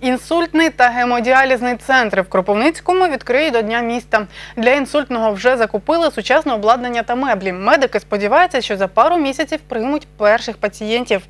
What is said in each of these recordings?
Інсультний та гемодіалізний центри в Кропивницькому відкриють до Дня міста. Для інсультного вже закупили сучасне обладнання та меблі. Медики сподіваються, що за пару місяців приймуть перших пацієнтів.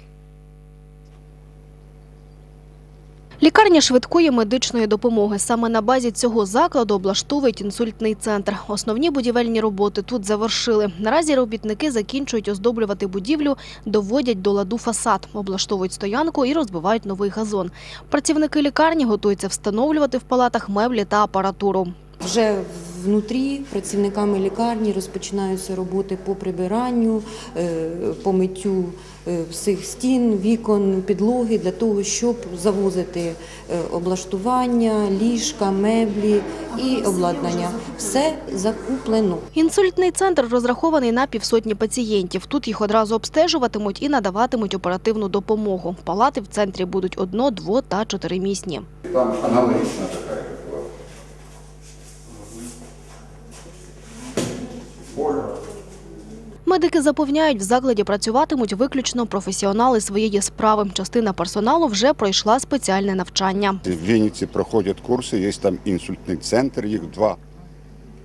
Лікарня швидкої медичної допомоги. Саме на базі цього закладу облаштовують інсультний центр. Основні будівельні роботи тут завершили. Наразі робітники закінчують оздоблювати будівлю, доводять до ладу фасад, облаштовують стоянку і розбивають новий газон. Працівники лікарні готуються встановлювати в палатах меблі та апаратуру. Вже внутрі працівниками лікарні розпочинаються роботи по прибиранню, е, по миттю е, всіх стін, вікон, підлоги для того, щоб завозити е, облаштування, ліжка, меблі і обладнання. Все закуплено. Інсультний центр розрахований на півсотні пацієнтів. Тут їх одразу обстежуватимуть і надаватимуть оперативну допомогу. Палати в центрі будуть одно, дво та чотиримісні. Там аналогичная такая, Медики запевняють, в закладі працюватимуть виключно професіонали своєї справи. Частина персоналу вже пройшла спеціальне навчання. В Вінниці проходять курси, є там інсультний центр, їх два.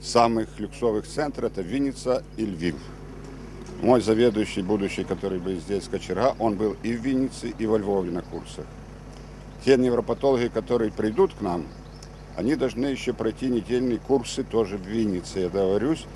Самых люксовых центра – это Винница и Львив. Мой заведующий, будущий, который был здесь, Кочерга, он был и в Виннице, и во Львове на курсах. Те невропатологи, которые придут к нам, они должны еще пройти недельные курсы тоже в Виннице, я договорюсь,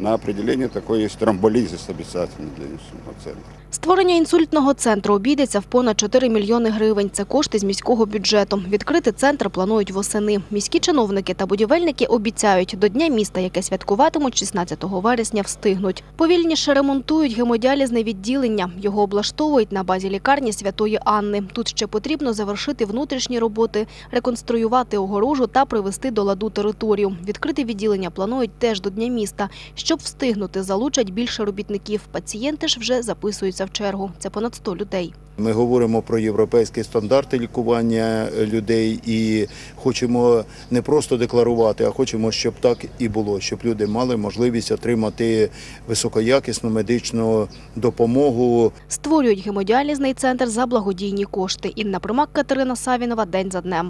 на определение такой есть тромболизис обязательно для инсультного центра. Створення інсультного центру обійдеться в понад 4 мільйони гривень. Це кошти з міського бюджету. Відкрити центр планують восени. Міські чиновники та будівельники обіцяють, до Дня міста, яке святкуватимуть 16 вересня, встигнуть. Повільніше ремонтують гемодіалізне відділення. Його облаштовують на базі лікарні Святої Анни. Тут ще потрібно завершити внутрішні роботи, реконструювати огорожу та привести до ладу територію. Відкрити відділення планують теж до Дня міста. Щоб встигнути, залучать більше робітників. Пацієнти ж вже записуються в чергу. Це понад 100 людей. Ми говоримо про європейські стандарти лікування людей і хочемо не просто декларувати, а хочемо, щоб так і було, щоб люди мали можливість отримати високоякісну медичну допомогу Створюють гемодіалізний центр за благодійні кошти. Інна Примак, Катерина Савінова. День за днем.